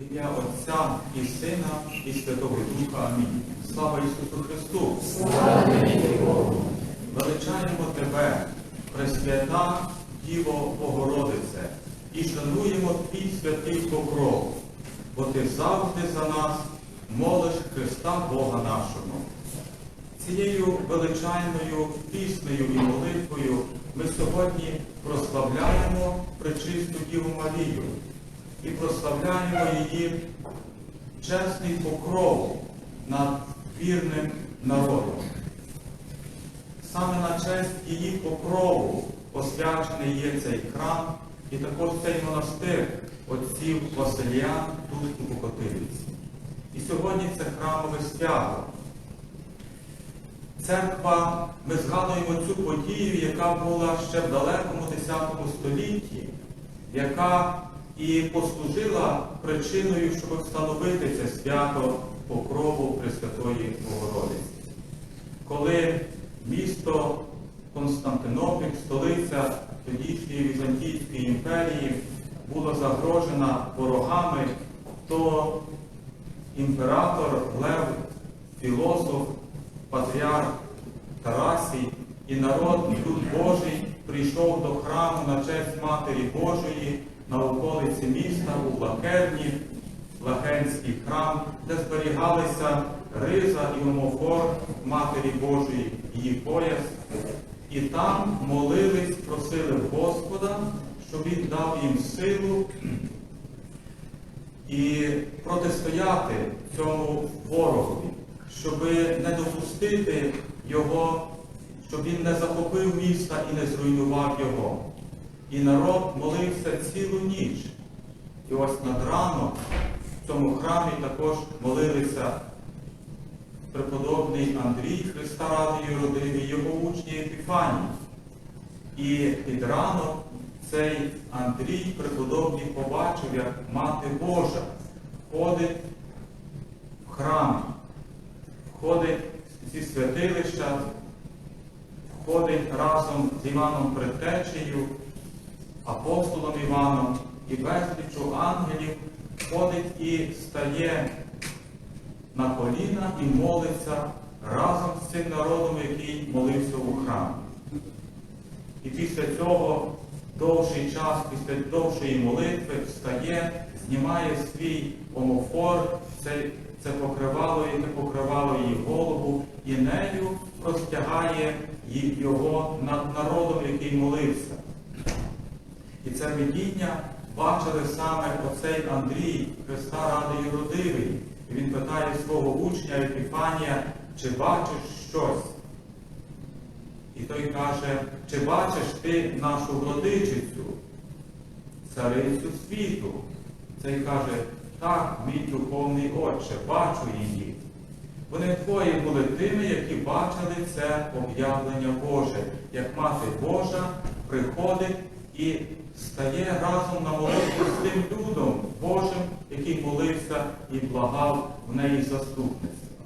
Ім'я Отця і Сина, і Святого Духа. Амінь. Слава Ісусу Христу! Слава Богу! Величаємо Тебе, Пресвята Діво Богородице, і шануємо Твій святий покров, бо Ти завжди за нас молиш Христа Бога нашого. Цією величайною піснею і молитвою ми сьогодні прославляємо Пречисту Діву Марію і прославляємо її чесний покров над вірним народом. Саме на честь її покрову освячений є цей храм і також цей монастир отців Василіян тут у Покотилівці. І сьогодні це храмове свято. Церква, ми згадуємо цю подію, яка була ще в далекому X столітті, яка і послужила причиною, щоб встановити це свято покрову Пресвятої Богородиці. Коли місто Константинополь, столиця тодішньої Візантійської імперії, була загрожена ворогами, то імператор Лев, філософ, патріарх Тарасій і народ, люд Божий прийшов до храму на честь Матері Божої на околиці міста у Блакерні, Лахенський храм, де зберігалися риза і омофор Матері Божої, її пояс. І там молились, просили Господа, щоб Він дав їм силу і протистояти цьому ворогові, щоб не допустити його, щоб він не захопив міста і не зруйнував його. І народ молився цілу ніч. І ось над ранок в цьому храмі також молилися преподобний Андрій Христа Радою родиві, його учні Епіфаній. І під ранок цей Андрій преподобний побачив, як Мати Божа входить в храм, входить зі святилища, входить разом з Іваном Предтечею, апостолом Іваном і безлічу ангелів, входить і стає на коліна і молиться разом з цим народом, який молився у храмі. І після цього довший час, після довшої молитви встає, знімає свій омофор, це, це покривало, яке покривало її голову, і нею простягає його над народом, який молився. І це видіння бачили саме оцей Андрій, Христа Радий Родивий. І він питає свого учня Епіфанія, чи бачиш щось? І той каже, чи бачиш ти нашу владичицю, царицю світу? Цей каже, так, мій духовний отче, бачу її. Вони двоє були тими, які бачили це об'явлення Боже, як мати Божа приходить і стає разом на молитву з тим людом Божим, який молився і благав в неї заступництва.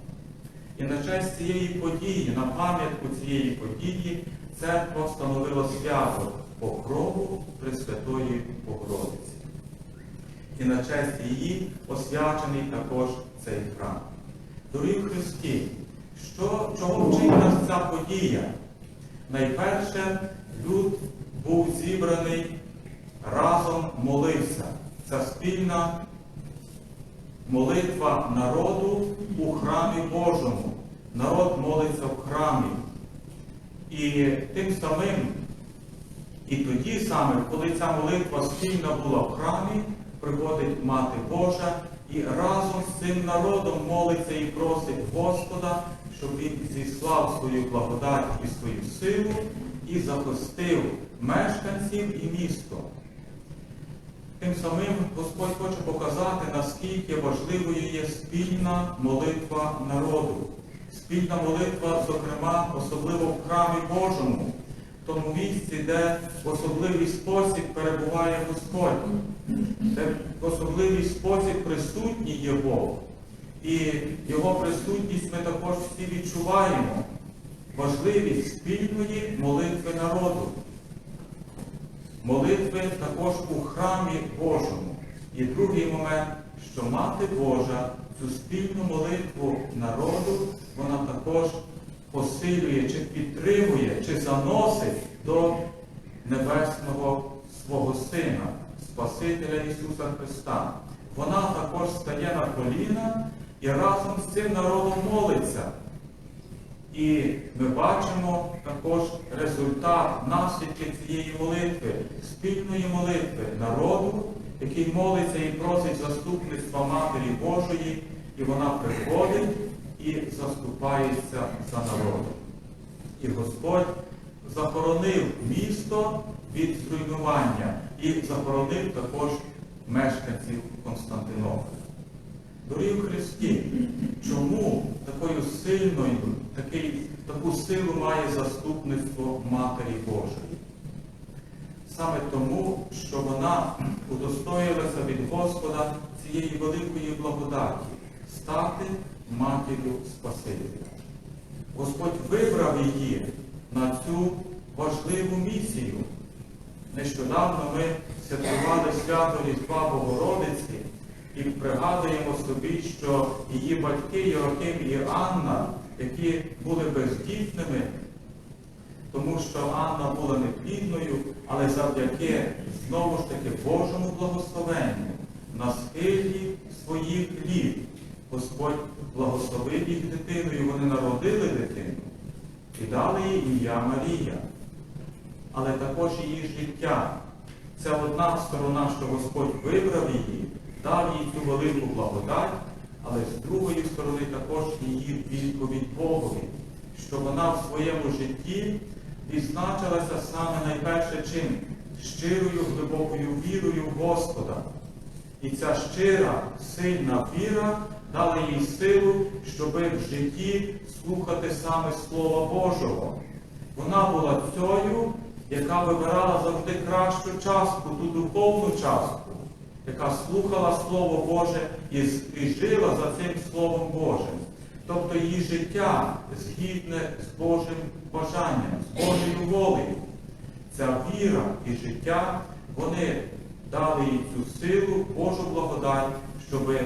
І на честь цієї події, на пам'ятку цієї події, церква встановила свято покрову Пресвятої Богородиці. І на честь її освячений також цей храм. Дорогі Христі, що, чого вчить нас ця подія? Найперше, люд був зібраний, разом молився. Це спільна молитва народу у храмі Божому. Народ молиться в храмі. І тим самим, і тоді саме, коли ця молитва спільна була в храмі, приходить Мати Божа і разом з цим народом молиться і просить Господа, щоб він зіслав свою благодать і свою силу і захистив мешканців і місто. Тим самим Господь хоче показати, наскільки важливою є спільна молитва народу. Спільна молитва, зокрема, особливо в храмі Божому, в тому місці, де в особливий спосіб перебуває Господь, де в особливий спосіб присутній є Бог. І Його присутність ми також всі відчуваємо. Важливість спільної молитви народу молитви також у храмі Божому. І другий момент, що Мати Божа цю спільну молитву народу, вона також посилює, чи підтримує, чи заносить до небесного свого Сина, Спасителя Ісуса Христа. Вона також стає на коліна і разом з цим народом молиться. І ми бачимо також результат, наслідки цієї молитви, спільної молитви народу, який молиться і просить заступництва Матері Божої, і вона приходить і заступається за народом. І Господь захоронив місто від зруйнування і захоронив також мешканців Константинополя. Дорогі Христі, чому такою сильною, такий, таку силу має заступництво Матері Божої? Саме тому, що вона удостоїлася від Господа цієї великої благодаті стати матір'ю Спасителя. Господь вибрав її на цю важливу місію. Нещодавно ми святкували свято Різдва Богородиці і пригадуємо собі, що її батьки Йоаким і Анна, які були бездітними, тому що Анна була неплідною, але завдяки знову ж таки Божому благословенню на схилі своїх літ Господь благословив їх дитиною, вони народили дитину і дали їй ім'я Марія. Але також її життя. Це одна сторона, що Господь вибрав її, дав їй цю велику благодать, але з другої сторони також її відповідь Богові, що вона в своєму житті відзначилася саме найперше чим щирою глибокою вірою в Господа. І ця щира, сильна віра дала їй силу, щоби в житті слухати саме Слова Божого. Вона була цією, яка вибирала завжди кращу частку, ту духовну частку, яка слухала Слово Боже і, жила за цим Словом Божим. Тобто її життя згідне з Божим бажанням, з Божою волею. Ця віра і життя, вони дали їй цю силу, Божу благодать, щоби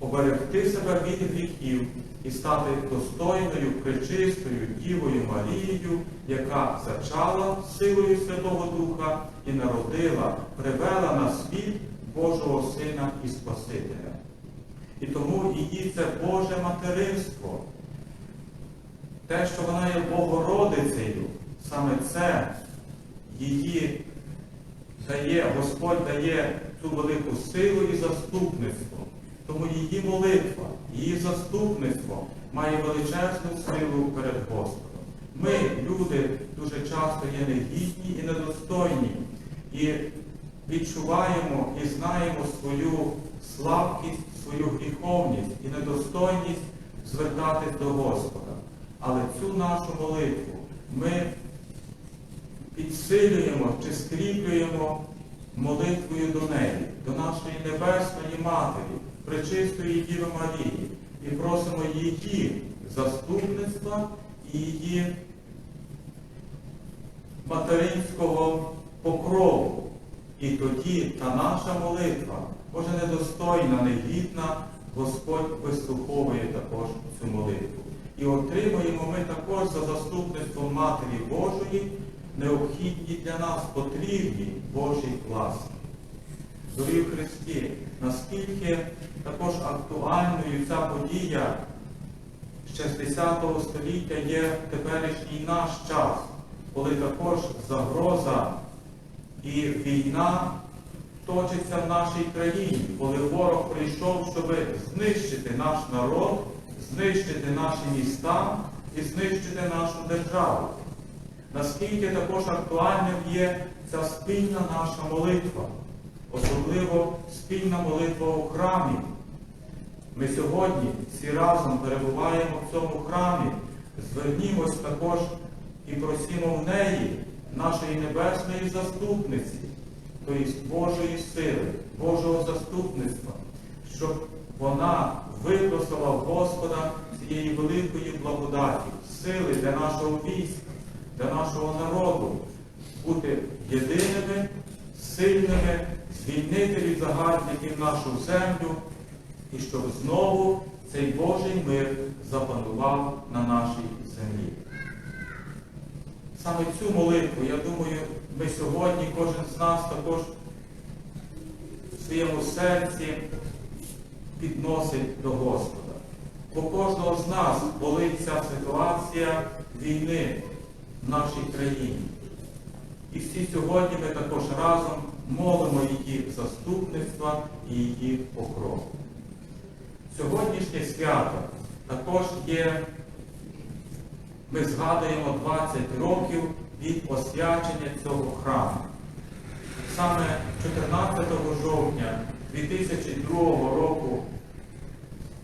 оберегти себе від гріхів і стати достойною, пречистою Дівою Марією, яка зачала силою Святого Духа і народила, привела на світ Божого Сина і Спасителя. І тому її це Боже материнство. Те, що вона є Богородицею, саме це її дає, Господь дає цю велику силу і заступництво. Тому її молитва, її заступництво має величезну силу перед Господом. Ми, люди, дуже часто є негідні і недостойні, і відчуваємо і знаємо свою слабкість, свою гріховність і недостойність звертатись до Господа. Але цю нашу молитву ми підсилюємо чи скріплюємо молитвою до неї, до нашої Небесної Матері, Пречистої Діви Марії, і просимо її заступництва і її материнського покрову. І тоді та наша молитва, може недостойна, негідна, Господь вислуховує також цю молитву. І отримуємо ми також за заступництвом Матері Божої необхідні для нас потрібні Божі власні. Дорогі Христі, наскільки також актуальною ця подія з 10 століття є теперішній наш час, коли також загроза і війна точиться в нашій країні, коли ворог прийшов, щоб знищити наш народ, знищити наші міста і знищити нашу державу. Наскільки також актуальним є ця спільна наша молитва, особливо спільна молитва у храмі. Ми сьогодні всі разом перебуваємо в цьому храмі, звернімось також і просимо в неї нашої небесної заступниці, тобто Божої сили, Божого заступництва, щоб вона випросила Господа цієї великої благодаті, сили для нашого війська, для нашого народу бути єдиними, сильними звільнити від загарбників нашу землю і щоб знову цей Божий мир запанував на нашій землі. Саме цю молитву, я думаю, ми сьогодні, кожен з нас також в своєму серці підносить до Господа. Бо кожного з нас болить ця ситуація війни в нашій країні. І всі сьогодні ми також разом молимо її заступництва і її покрову. Сьогоднішнє свято також є, ми згадуємо 20 років від освячення цього храму. Саме 14 жовтня 2002 року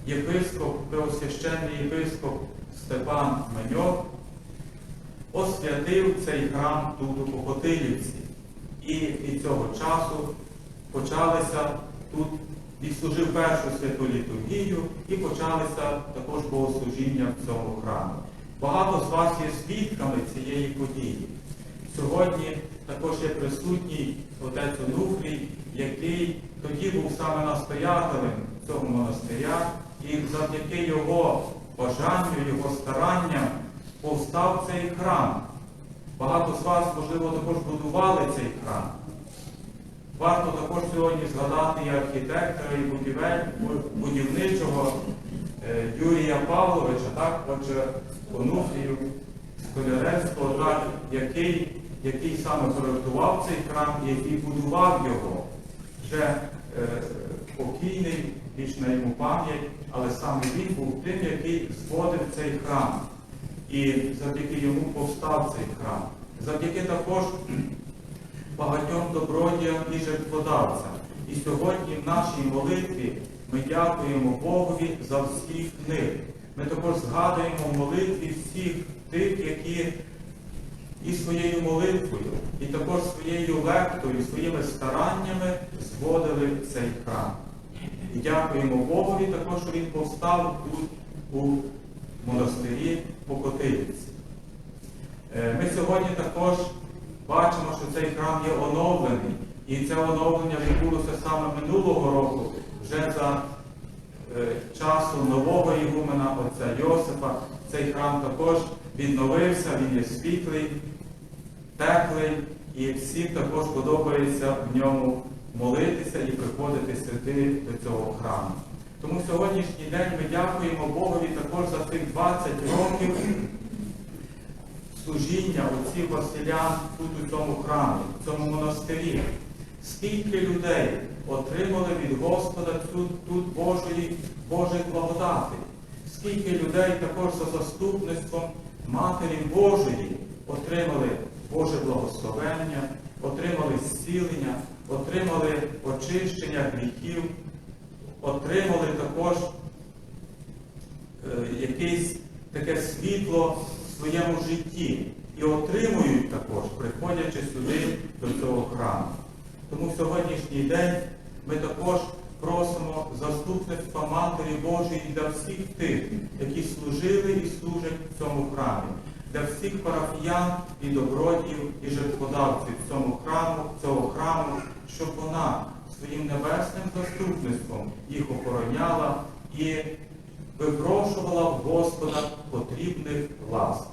єпископ, преосвященний єпископ Степан Меньок освятив цей храм тут у Покотилівці. І від цього часу почалися тут, відслужив першу святу літургію і почалися також богослужіння в цьому храмі. Багато з вас є свідками цієї події. Сьогодні також є присутній отець Онуфрій, який тоді був саме настоятелем цього монастиря, і завдяки його бажанню, його старанням повстав цей храм. Багато з вас, можливо, також будували цей храм. Варто також сьогодні згадати і архітектора, і будівель, будівничого е, Юрія Павловича, так, отже, Онуфрію Сколяревського, так, який, який саме проєктував цей храм і який будував його. Вже е, покійний, вічна йому пам'ять, але саме він був тим, який зводив цей храм. І завдяки йому повстав цей храм. Завдяки також багатьом добродіям і жертводавцям. І сьогодні в нашій молитві ми дякуємо Богові за всіх них. Ми також згадуємо молитві всіх тих, які і своєю молитвою, і також своєю лептою, своїми стараннями зводили цей храм. І дякуємо Богові також, що він повстав тут у монастирі Покотилівці. Е, Ми сьогодні також бачимо, що цей храм є оновлений. І це оновлення відбулося саме минулого року, вже за часу нового Ігумена, отця Йосипа. Цей храм також відновився, він є світлий, теплий, і всім також подобається в ньому молитися і приходити сюди до цього храму. Тому сьогоднішній день ми дякуємо Богові також за тих 20 років служіння отців Василян тут у цьому храмі, в цьому монастирі. Скільки людей отримали від Господа тут, тут Божої, Божої благодати, скільки людей також за заступництвом Матері Божої отримали Боже благословення, отримали зцілення, отримали очищення гріхів, отримали також е, якесь таке світло в своєму житті і отримують також, приходячи сюди до цього храму. Тому сьогоднішній день ми також просимо заступництва Матері Божої для всіх тих, які служили і служать в цьому храмі, для всіх парафіян і добродіїв і жертводавців цьому храму, цього храму, щоб вона своїм небесним заступництвом їх охороняла і випрошувала в Господа потрібних ласк.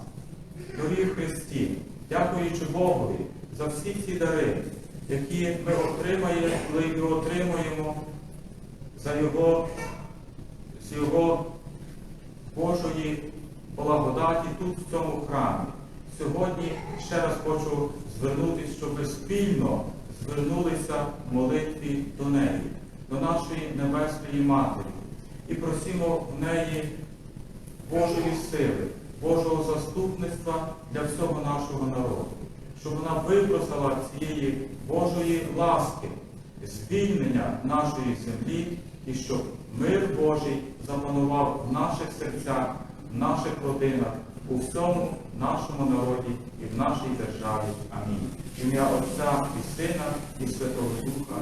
Дорогі Христі, дякуючи Богові за всі ці дари, які ми отримаємо, коли ми отримуємо за Його, з Його Божої благодаті тут, в цьому храмі. Сьогодні ще раз хочу звернутися, щоб ви спільно звернулися в молитві до неї, до нашої Небесної Матері. І просимо в неї Божої сили, Божого заступництва для всього нашого народу, щоб вона випросила цієї Божої ласки, звільнення нашої землі і щоб мир Божий запанував в наших серцях, в наших родинах, у всьому нашому народі і в нашій державі. Амінь. Ім'я Отця і Сина, і Святого Духа.